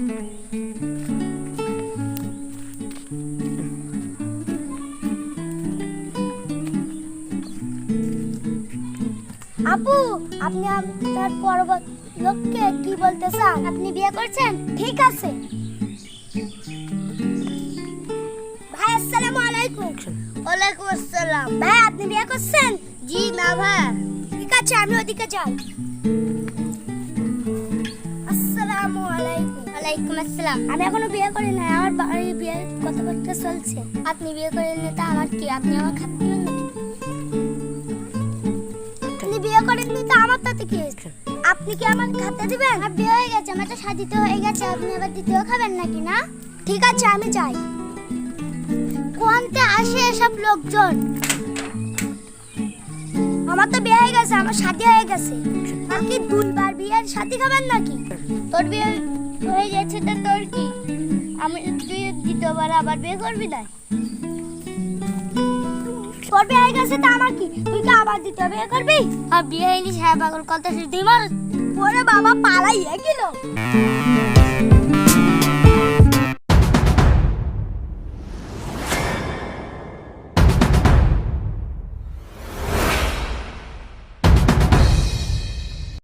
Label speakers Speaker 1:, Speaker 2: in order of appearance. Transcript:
Speaker 1: আপু, আপনি আপনার পরবর্তী লোককে কি বলতে চান? আপনি বিয়ে করছেন? ঠিক আছে। ভাই, আসসালামু আলাইকুম। ওয়ালাইকুম আসসালাম। ভাই, আপনি বিয়ে করছেন? জি, না, ভাই। ঠিক আছে, আমি ওদিকে যাই। আলাইকুম ওয়ালাইকুম আসসালাম। আমি এখনও বিয়ে করি না আমার বাড়ির বিয়ের কথাবার্তা চলছে। আপনি বিয়ে করেন তা আমার কি আপনি আমার খাতে আপনি বিয়ে করেননি তো আমার তাতে কি হয়েছে? আপনি কি আমার খাতে দিবেন? আমার বিয়ে হয়ে গেছে আমার তো শাদিতে হয়ে গেছে আপনি আবার দ্বিতীয় খাবেন নাকি না? ঠিক আছে আমি যাই। কোনতে আসে এসব লোকজন। আমার তো বিয়ে হয়ে গেছে আমার শাদি হয়ে গেছে। আর কি দুইবার বিয়ের শাদি খাবেন নাকি? তোর বিয়ে হয়ে গেছে তো তোর কি? আমি তুই দ্বিতীয়বার আবার বিয়ে করবি না করবি হয়ে গেছে তা আমার কি? তুই কি আবার দ্বিতীয় বিয়ে করবি? আর বিয়ে হয়নি সাহেব পাগল কথা তুই মার ওরে বাবা পালাই গেল।